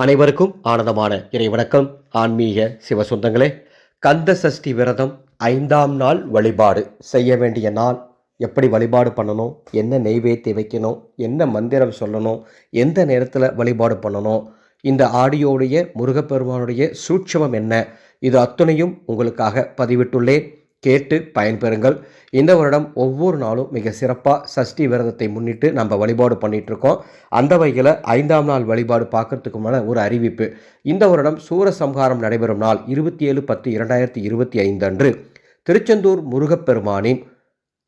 அனைவருக்கும் ஆனந்தமான இறை வணக்கம். ஆன்மீக சிவசுந்தங்களே கந்த சஷ்டி விரதம் ஐந்தாம் நாள் வழிபாடு. செய்ய வேண்டிய நாள் எப்படி வழிபாடு பண்ணணும்? என்ன நெய்வேத்தி வைக்கணும்? என்ன மந்திரம் சொல்லணும்? எந்த நேரத்தில் வழிபாடு பண்ணணும்? இந்த ஆடியோடைய முருகப்பெருமானுடைய சூட்சமம் என்ன? இது அத்துணையும் உங்களுக்காக பதிவிட்டுள்ளேன். கேட்டு பயன்பெறுங்கள். இந்த வருடம் ஒவ்வொரு நாளும் மிக சிறப்பாக சஷ்டி விரதத்தை முன்னிட்டு நம்ம வழிபாடு பண்ணிகிட்டு இருக்கோம் அந்த வகையில் ஐந்தாம் நாள் வழிபாடு பார்க்கறதுக்குமான ஒரு அறிவிப்பு. இந்த வருடம் சூரசம்ஹாரம் நடைபெறும் நாள் இருபத்தி ஏழு பத்து இரண்டாயிரத்தி இருபத்தி ஐந்து அன்று. திருச்செந்தூர் முருகப்பெருமானின்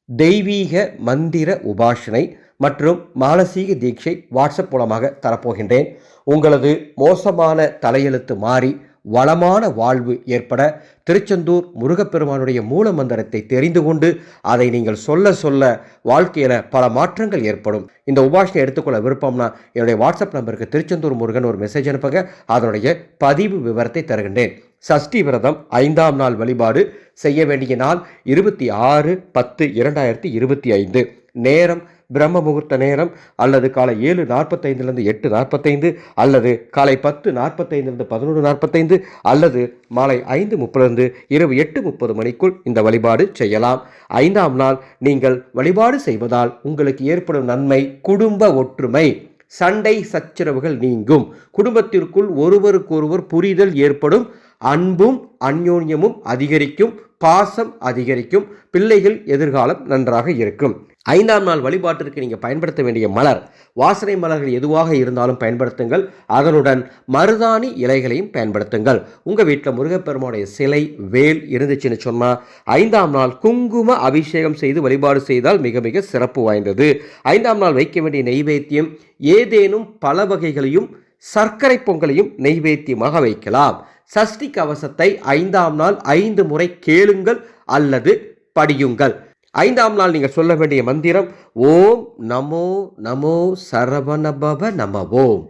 தெய்வீக மந்திர உபாசனை மற்றும் மானசீக தீட்சை வாட்ஸ்அப் மூலமாக தரப்போகின்றேன். உங்களது மோசமான தலையெழுத்து மாறி வளமான வாழ்வு ஏற்பட திருச்செந்தூர் முருகப்பெருமானுடைய மூல மந்திரத்தை தெரிந்து கொண்டு அதை நீங்கள் சொல்ல சொல்ல வாழ்க்கையில் பல மாற்றங்கள் ஏற்படும். இந்த உபாஷனை எடுத்துக்கொள்ள விருப்பம்னா என்னுடைய வாட்ஸ்அப் நம்பருக்கு திருச்செந்தூர் முருகன் ஒரு மெசேஜ் அனுப்புங்க. அதனுடைய பதிவு விவரத்தை தருகின்றேன். சஷ்டி விரதம் ஐந்தாம் நாள் வழிபாடு செய்ய வேண்டிய நாள் இருபத்தி ஆறு பத்து இரண்டாயிரத்தி இருபத்தி ஐந்து. நேரம் பிரம்ம முகூர்த்த நேரம் அல்லது காலை ஏழு நாற்பத்தைந்துலேருந்து எட்டு நாற்பத்தைந்து அல்லது காலை பத்து நாற்பத்தைந்துலேருந்து பதினொன்று நாற்பத்தைந்து அல்லது மாலை ஐந்து முப்பதுலேருந்து இரவு எட்டு முப்பது மணிக்குள் இந்த வழிபாடு செய்யலாம். ஐந்தாம் நாள் நீங்கள் வழிபாடு செய்வதால் உங்களுக்கு ஏற்படும் நன்மை குடும்ப ஒற்றுமை. சண்டை சச்சரவுகள் நீங்கும். குடும்பத்திற்குள் ஒருவருக்கொருவர் புரிதல் ஏற்படும். அன்பும் அந்யோன்யமும் அதிகரிக்கும். பாசம் அதிகரிக்கும். பிள்ளைகள் எதிர்காலம் நன்றாக இருக்கும். ஐந்தாம் நாள் வழிபாட்டிற்கு நீங்கள் பயன்படுத்த வேண்டிய மலர். வாசனை மலர்கள் எதுவாக இருந்தாலும் பயன்படுத்துங்கள். அதனுடன் மருதாணி இலைகளையும் பயன்படுத்துங்கள். உங்கள் வீட்டில் முருகப்பெருமானுடைய சிலை வேல் இருந்துச்சுன்னு சொன்னால் ஐந்தாம் நாள் குங்கும அபிஷேகம் செய்து வழிபாடு செய்தால் மிக மிக சிறப்பு வாய்ந்தது. ஐந்தாம் நாள் வைக்க வேண்டிய நெய்வேத்தியம் ஏதேனும் பல வகைகளையும் சர்க்கரை பொங்கலையும் நெய்வேத்தியமாக வைக்கலாம். சஷ்டி கவசத்தை ஐந்தாம் நாள் ஐந்து முறை கேளுங்கள் அல்லது படியுங்கள். ஐந்தாம் நாள் நீங்கள் சொல்ல வேண்டிய மந்திரம் ஓம் நமோ நமோ சரவணபவ நம ஓம்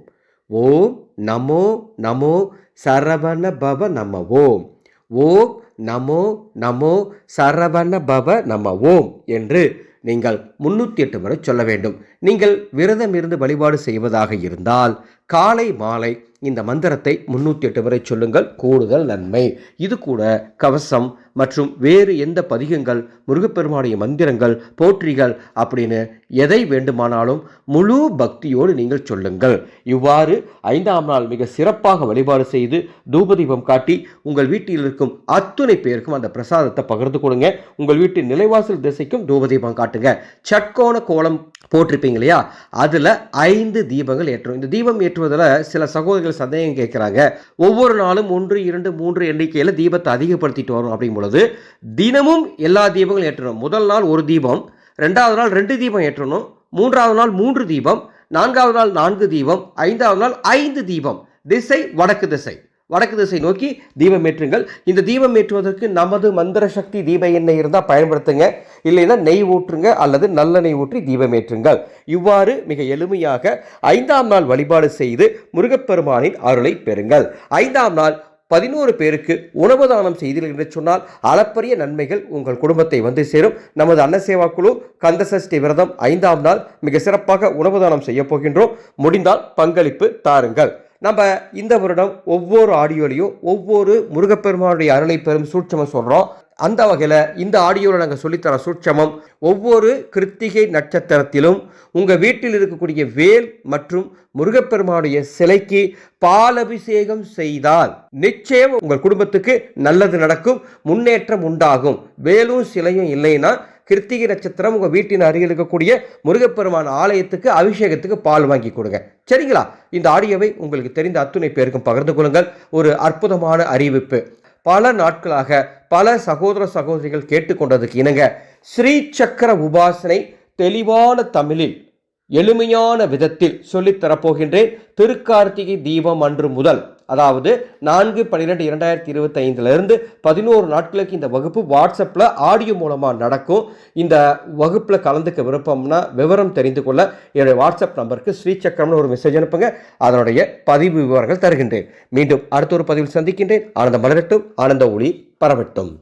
ஓம் நமோ நமோ சரவணபவ நம ஓம் ஓம் நமோ நமோ சரவணபவ நம ஓம் என்று நீங்கள் முன்னூற்றி எட்டு முறை சொல்ல வேண்டும். நீங்கள் விரதம் இருந்து வழிபாடு செய்வதாக இருந்தால் காலை மாலை இந்த மந்திரத்தை முன்னூற்றி எட்டு வரை சொல்லுங்கள். கூடுதல் நன்மை. இது கூட கவசம் மற்றும் வேறு எந்த பதிகங்கள் முருகப்பெருமானுடைய மந்திரங்கள் போற்றிகள் அப்படின்னு எதை வேண்டுமானாலும் முழு பக்தியோடு நீங்கள் சொல்லுங்கள். இவ்வாறு ஐந்தாம் நாள் மிக சிறப்பாக வழிபாடு செய்து தூபதீபம் காட்டி உங்கள் வீட்டில் இருக்கும் அத்துணை பேருக்கும் அந்த பிரசாதத்தை பகிர்ந்து கொடுங்க. உங்கள் வீட்டின் நிலைவாசல் திசைக்கும் தூபதீபம் காட்டுங்க. சட்கோண கோலம் போட்டிருப்பீங்க இல்லையா? அதில் ஐந்து தீபங்கள் ஏற்றும் இந்த தீபம் ஏற்றுவதில் சில சகோதரிகள் சந்தேகம் கேட்குறாங்க. ஒவ்வொரு நாளும் ஒன்று இரண்டு மூன்று எண்ணிக்கையில் தீபத்தை அதிகப்படுத்திட்டு வரும் அப்படிங்கும் பொழுது தினமும் எல்லா தீபங்களும் ஏற்றணும். முதல் நாள் ஒரு தீபம் ரெண்டாவது நாள் ரெண்டு தீபம் ஏற்றணும் மூன்றாவது நாள் மூன்று தீபம் நான்காவது நாள் நான்கு தீபம் ஐந்தாவது நாள் ஐந்து தீபம். திசை வடக்கு திசை. வடக்கு திசை நோக்கி தீபம் ஏற்றுங்கள். இந்த தீபம் ஏற்றுவதற்கு நமது மந்திர சக்தி தீப எண்ணெய் இருந்தால் பயன்படுத்துங்க. இல்லைன்னா நெய் ஊற்றுங்க அல்லது நல்லெண்ணெய் ஊற்றி தீபம் ஏற்றுங்கள். இவ்வாறு மிக எளிமையாக ஐந்தாம் நாள் வழிபாடு செய்து முருகப்பெருமானின் அருளை பெறுங்கள். ஐந்தாம் நாள் பதினோரு பேருக்கு உணவு தானம் செய்தீர்கள் என்று சொன்னால் அளப்பரிய நன்மைகள் உங்கள் குடும்பத்தை வந்து சேரும். நமது அன்னசேவா குழு கந்தசஷ்டி விரதம் ஐந்தாம் நாள் மிக சிறப்பாக உணவு தானம் செய்ய போகின்றோம். முடிந்தால் பங்களிப்பு தாருங்கள். நம்ம இந்த வருடம் ஒவ்வொரு ஆடியோலையும் ஒவ்வொரு முருகப்பெருமானுடைய அருளை பெறும் சூட்சமம் சொல்கிறோம் அந்த வகையில் இந்த ஆடியோவில் நாங்கள் சொல்லித்தர சூட்சமம் ஒவ்வொரு கிருத்திகை நட்சத்திரத்திலும் உங்கள் வீட்டில் இருக்கக்கூடிய வேல் மற்றும் முருகப்பெருமானுடைய சிலைக்கு பாலபிஷேகம் செய்தால் நிச்சயம் உங்கள் குடும்பத்துக்கு நல்லது நடக்கும் முன்னேற்றம் உண்டாகும். வேலும் சிலையும் இல்லைன்னா கிருத்திகை நட்சத்திரம் உங்கள் வீட்டின் அருகில் இருக்கக்கூடிய முருகப்பெருமான் ஆலயத்துக்கு அபிஷேகத்துக்கு பால் வாங்கி கொடுங்க. சரிங்களா? இந்த ஆடியோவை உங்களுக்கு தெரிந்த அத்துணை பேருக்கும் பகிர்ந்து கொள்ளுங்கள். ஒரு அற்புதமான அறிவிப்பு. பல நாட்களாக பல சகோதர சகோதரிகள் கேட்டுக்கொண்டதுக்கு இணங்க ஸ்ரீ சக்கர உபாசனை தெளிவான தமிழில் எளிமையான விதத்தில் சொல்லித்தரப்போகின்றேன். திருக்கார்த்திகை தீபம் அன்று முதல் அதாவது நான்கு பன்னிரெண்டு இரண்டாயிரத்தி இருபத்தைந்துலேருந்து பதினோரு நாட்களுக்கு இந்த வகுப்பு வாட்ஸ்அப்பில் ஆடியோ மூலமாக நடக்கும். இந்த வகுப்பில் கலந்துக்க விருப்பம்னா விவரம் தெரிந்து கொள்ள என்னுடைய வாட்ஸ்அப் நம்பருக்கு ஸ்ரீசக்கரம்னு ஒரு மெசேஜ் அனுப்புங்க. அதனுடைய பதிவு விவரங்கள் தருகின்றேன். மீண்டும் அடுத்த ஒரு பதிவில் சந்திக்கின்றேன். ஆனந்த மலரட்டும். ஆனந்த ஒளி பரவட்டும்.